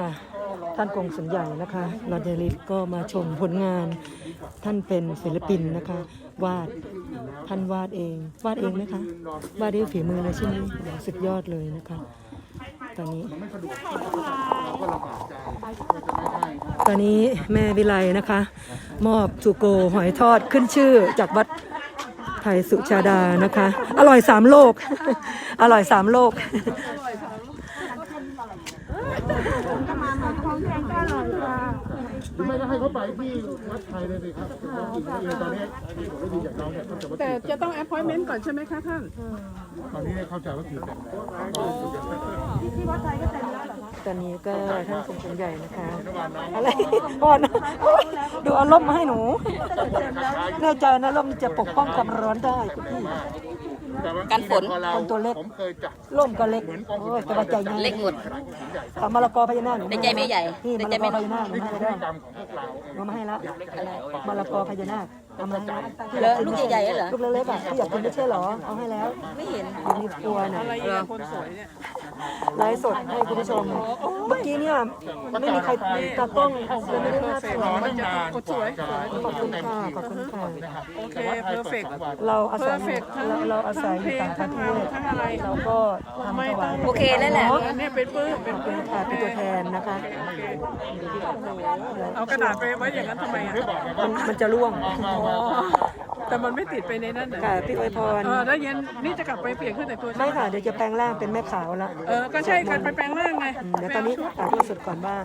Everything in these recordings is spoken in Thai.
ค่ะ ท่านกงสุลใหญ่นะคะลอเดลิสก็มาชมผลงาน ท่านเป็นศิลปินนะคะ วาดท่านวาดเอง วาดเองไหมคะวาดด้วยฝีมือเลยใช่ไหมโอ้สุดยอดเลยนะคะ ตอนนี้ ตอนนี้แม่วิไลนะคะ มอบสุโกหอยทอดขึ้นชื่อจากวัดไทยสุชาดานะคะ อร่อยสามโลก อร่อยสามโลก รือไม่ก็ให้เขาไปที่วัดไทยเลยสิครับผมว่าอีกนิดเดียวตอนนี้ผมได้ยินจากน้องเนี่ยเขาจะว่าแต่จะต้อง appointment ก่อนใช่ไหมคะท่าน ตอนนี้เข้าใจว่าคิวเต็มแล้ว ตอนนี้ก็ท่านทรงผมใหญ่นะคะ อะไรอ่อนโอ๊ยดูเอาร่มมาให้หนูแน่ใจนะร่มจะปกป้องความร้อนได้คุณพี่กันฝนคนตัวเล็กผมเคยจับร่มก็เล็กโอ้ยแต่ว่าใจง่ายเล็กหมดเอามะละกอพญานาคหนูแต่ใจไม่ใหญ่นี่แต่มะใจละกไม่อพญานาคหนูนี่ให้คือแล้พฤวติกรรมของพวกเราเอามาให้แล้วมะละกอพญานาค เอามาให้แล้วเหรอลูกใหญ่ๆเหรอ ลูกเล็กๆอะที่อยากกินไม่ใช่เหรอ เอาให้แล้วไม่เห็นอยู่ในครัวน่ะอะไรเนี่ยคนสวยเนี่ยไลฟ์สดให้คุณผู้ชม เมื่อกี้เนี่ยไม่มีใครมีตากล้องเลยไม่ได้ภาพสวยรอตั้งนานคนสวยสวยขอบคุณค่ะขอบคุณค่ะโอเค perfect เราอาศัย perfect ทั้งเราเราอาศัยอยู่ต่างประเทศทั้งอะไรเราก็ทำถวายโอเคแล้วแหละเนี่ยเป็นปื้มเป็นเป็นค่ะเป็นตัวแทนนะคะเอากระดาษไปไว้อย่างนั้นทำไมอะมันมันจะร่วงแต่มันไม่ติดไปในนั้นนะค่ะพี่อวยพร เออแล้วเย็นนี่จะกลับไปเปลี่ยนขึ้นแต่งตัวใช่ไม่ไหมค่ะ เดี๋ยวจะแปลงร่างเป็นแม่ขาวละเออก็ใช่กันไปแปลงร่างไงอืมเดี๋ยวตอนนี้อ่านที่สุดก่อนว่า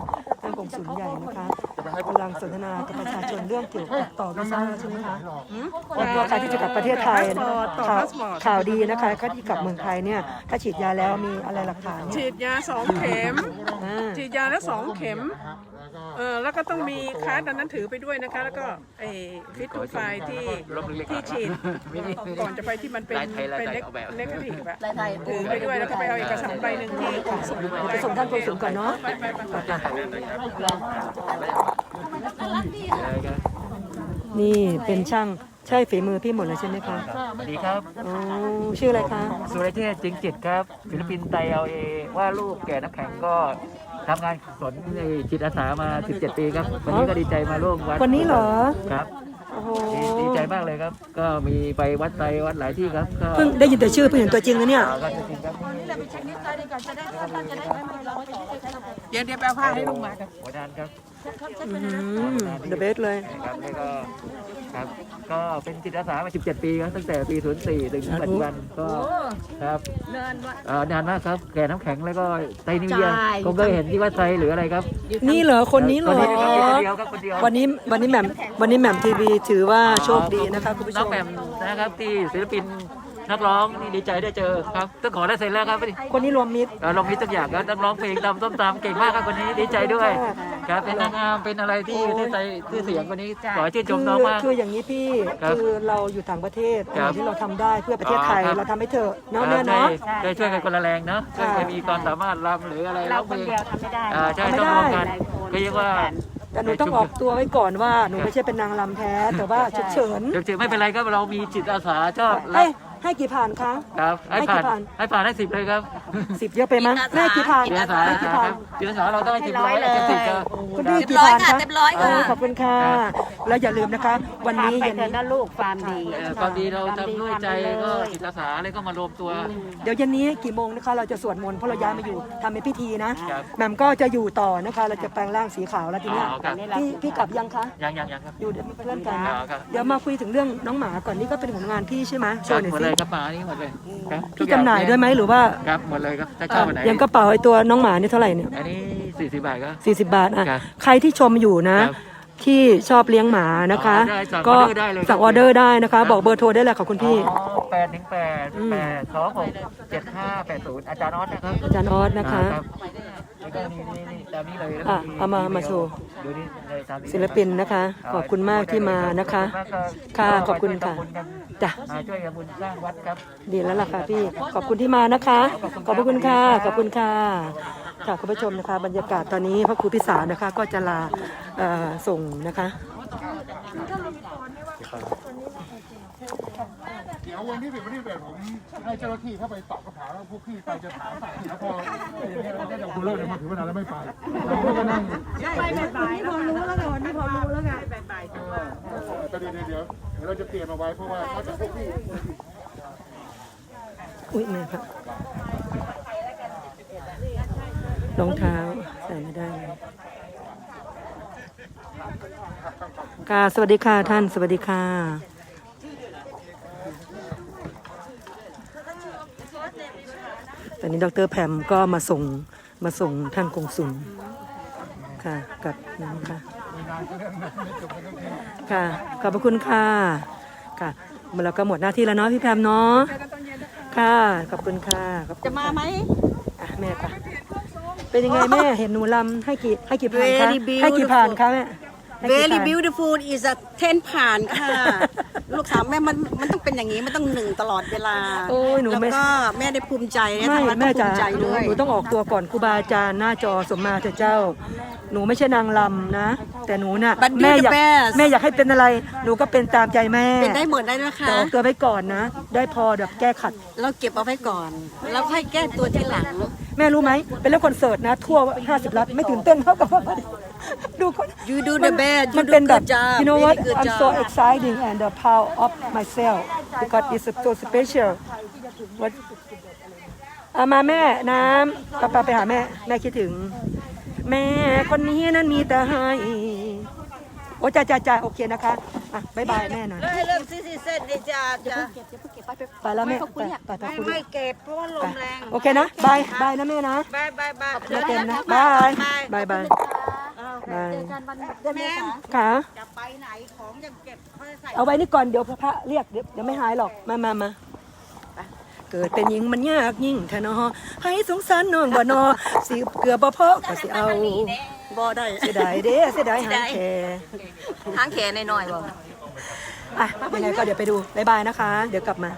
ท่านกงสุลใหญ่นะคะกำลังสนทนากับประชาชนเรื่องเกี่ยวกับต่อวีซ่าใช่ไหมคะว่าใครที่จะกลับประเทศไทยต่อข่าวพาสปอร์ตข่าวดีนะคะถ้าที่กลับเมืองไทยเนี่ยถ้าฉีดยาแล้วมีอะไรหลักฐานเนี่ยฉีดยาสองเข็มอ่า ฉีดยาแล้วสองเข็ม เออแล้วก็ต้องมีคาร์ดอันนั้นถือไปด้วยนะคะ แล้วก็ไอ้ฟิตทูไฟที่ที่ฉีดก่อนจะไปที่มันเป็นเป็นเนกาทีฟอะลายไทยถือไปด้วยแล้วก็ไปเอาเอกสารใบหนึ่งที่ขนส่งไปส่งท่านกงสุลก่อนเนาะนี่เป็นช่างใช่ฝีมือพี่หมดเลยใช่ไหมคะสวัสดีครับอ๋อชื่ออะไรคะ สุรเทพจิงจิตครับศิลปินไตเอเอว่าลูกแก่น้ำแข็งก็ ทำงานสนในจิตอาสามา 17 ปีครับ วันนี้ก็ดีใจมาร่วมวัดวันนี้เหรอ ครับโอ้โหดีดีใจมากเลยครับ ก็มีไปวัดไตวัดหลายที่ครับ ก็เพิ่งได้ยินแต่ชื่อเพิ่งเห็นตัวจริงนะเนี่ย ก็จริงๆครับเดี๋ยวเดี๋ยวไปเอาผ้าให้ลุงมากันหัวดานครับ เดอะเบสเลยครับแล้วก็ครับก็เป็นจิตอาสามา 17 ปีครับตั้งแต่ปี 04 ถึงปัจจุบันก็ครับเอ่อนานมากครับแก่น้ำแข็งแล้วก็ไตนิวเยียร์คงเคยเห็นที่วัดไตหรืออะไรครับนี่เหรอคนนี้เหรอคนนี้ครับคนเดียวครับคนเดียววันนี้วันนี้แหม่มวันนี้แหม่มทีวีถือว่าโชคดีนะคะคุณผู้ชน้องมแหม่มนะครับที่ศิลปินนักร้องนี่ดีใจได้เจอครับต้องขอได้เซ็นแล้วครับ คนนี้รวมมิตร เอ่อลงมิตรทุกอย่างครับนักร้องเพลงตำส้มตำเก่งมากครับคนนี้ดีใจด้วย ครับเป็นนางงามเป็นอะไรที่ประเทศไทยชื่อเสียงคนนี้ขอชื่นชคืมอน้องมาก คืออย่างนี้พี่ครับคือเราอยู่ต่างประเทศครัอะบไรที่เราทำได้เพื่อประเทศไทยอ๋อครับ เราทำให้เถอะเนาะเอ่แม่อเนาะ ใช่ช่วยกันคนละแรงเนาะช่วยค่ะกันมีความสามารถรำหรืออะไรร้องเพลงทำไม่ได้อ่าใช่ทำไม่ต้องรวมได้กันก็เรียกว่า แต่หนูต้องออกตัวไว้ก่อนว่าหนูไม่ใช่เป็นนางรำแท้แต่ว่าฉุกเฉิน เดี๋ยวๆไม่เป็นไรครับเรามีจิตอาสาชอบรัให้บ ให้กี่ผ่านคะ ครับ ให้ให้ผ่านกี่ผ่านให้ผ่านให้สิบเลยครับสิบเยอะไปมั้ยแม่กี่ผ่านจิตอาสาให้กี่ผ่านจิตอาสาเราต้องให้สิบร้อยเลย สิบครับ คุณพี่เต็มกี่ร้อยผ่านค่ะคะเต็มร้อยค่ะเขอบคุณค่ะ แล้วอย่าลืมนะคะ วันนี้เย็นนี้นะลูกฟาร์มดีเอ่อความดีเราทำด้วยใจก็จิตอาสาอะไรก็มารวมตัว เดี๋ยวเย็นนี้กี่โมงนะคะ เราจะสวดมนต์เพราะเราย้ายมาอยู่ทำเป็นพิธีนะ ครับแหม่มก็จะอยู่ต่อนะคะ เราจะแปลงร่างสีขาวแล้วทีเนี้ยอ๋อครับ พี่พี่กลับยังคะ ยังยังยังครับ อยู่เดี๋ยวเพื่อนกัน อ๋อครับ เดี๋ยวมาคุยถึงเรื่องน้องหมาก่อนนี่ก็เป็นผลงานพี่ใช่ไหมโชครับว์หน่อยหมดสิเลยครับปลานี่หมดเลยครับพี่จำหน่ายด้วยไหมหรือว่าครับหมดเลยครับถ้าชอบอันไหนอย่างกระเป๋าไอ้ตัวน้องหมานี่เท่าไหร่เนี่ยอันนี้สี่สิบบาทครับสี่สิบบาทอะครับใครที่ชมอยู่นะ ครับ ที่ชอบเลี้ยงหมานะคะอ๋อได้สั่งก็ออเดอร์ได้เลยสั่งออเดอร์ได้นะคะ บอกเบอร์โทรได้เลยขอบคุณพี่แปดถึงแปดแปดสองหกเจ็ดห้าแปดศูนย์อาจารย์ออสนะครับอาจารย์ออสนะคะรับแล้วก็นี่นี่นี่ตามนี้เลยแล้วก็อะเอามามาโชว์ดูนี่เลยตามนี้ศิลปินนะคะ ขอบคุณมากที่มานะคะ ค่ะขอบคุณค่ะจ้ะอ่าช่วยกันบุญสร้างวัดครับดีแล้วล่ะค่ะพี่ขอบคุณที่มานะคะ ขอบพระคุณค่ะขอบคุณค่ะ ค่ะคุณผู้ชมนะคะบรรยากาศตอนนี้พระครูพิสารนะคะก็จะลาส่งนะคะเดี๋ยววันที่สิบวันที่สิบเอ็ดผมให้เจ้าหน้าที่เข้าไปตอบคำถามแล้วพวกพี่ไปจะถามใส่แล้วพออย่างเงี้ยแล้วก็จะคุณเลิกเลยมาถึงเวลาแล้วไม่ไปเราก็นั่งพอรู้แล้วไงวันนี้พอรู้แล้วไงก็เดี๋ยวเดี๋ยวเดี๋ยวเราจะเตรียมเอาไว้เพราะว่าเขาจะพวกพี่อุ้ยแม่ครับ รองเท้าใส่ไม่ได้เลยค่ะสวัสดีค่ะท่านสวัสดีค่ะ ตอนนี้ดรแพมก็มาส่งมาส่งท่านกงสุลค่ะกับน้องค่ะค่ะ ขอบพระคุณค่ะ ค่ะเราก็หมดหน้าที่แล้วเนาะพี่แพมเนาะค่ะ ขอบคุณค่ะขอบคุณจะมาไหมอะแม่ปะ เป็นยังไงแม่เห็นหนูลำให้กี่ให้กี่ผ่านคะ Very beautiful ให้กี่ผ่านคะแม่ให้กี่ Very ผ่าน beautiful is a ten ผ่านค่ะ ลูกสาวแม่มันมันต้องเป็นอย่างนี้มันต้องหนึ่งตลอดเวลาโอ้ยหนูแล้วไม่ ก็แม่ได้ภูมิใจนะไม่ทางร้านแม่ก็ภูจ๋ามิใจหนูด้วยหนูต้องออกตัวก่อนครูบาอาจารย์หน้าจอสมมาเถอะเจ้า หนูไม่ใช่นางลำนะ แต่หนูน่ะ But do แม่ the อยาก best แม่อยากให้เป็นอะไร หนูก็เป็นตามใจแม่เป็นได้หมดได้นะคะ แต่ออกตัวไว้ก่อนนะ ได้พอแบบแก้ขัด เราเก็บเอาไว้ก่อน แล้วค่อยแก้ตัวที่หลัง แม่รู้ไหมเป็นเล่นคอนเสิร์ตนะ ทั่ว 50 รัฐไม่ตื่นเต้นเท่ากับว่า ดูคน You do มั the best you มัน do เป็นแบบ good job you know what very good I'm job so exciting and uh, proud of myself because it's so special what เอามาแม่น้ำป้าป้าไปหาแม่ แม่คิดถึง แม่คนนี้นั้นมีแต่ให้ โอ้จ้าจ้าจ้าโอเคนะคะอะบายบายแม่หน่อยเริ่มซีซีเซนดีจ้าจ้าไปแล้วแม่ไปไปไปคุยไม่เก็บเพราะว่าลไปมแรงโอเคนะบายบายนะแม่นะ บายบายบายแม่เต็มนะบายบายบายบาย แม่ค่ะจะไปไหนของยังเก็บเขาจะใส่เอาไว้นี่ก่อนเดี๋ยวพระเรียกเดี๋ยวเดี๋ยวไม่หายหรอกมามามาไปเกิดเป็นหญิงมันยากยิ่งแทนอให้สงสารน้องบ่นอสิเกือบบ่พอก็สิเอาบ่ได้เสียดายเด้เสียดายหางแคทางแขนหน่อยๆบ่อะยังไงก็เดี๋ยวไปดูบ๊ายบายนะคะ เดี๋ยวกลับมา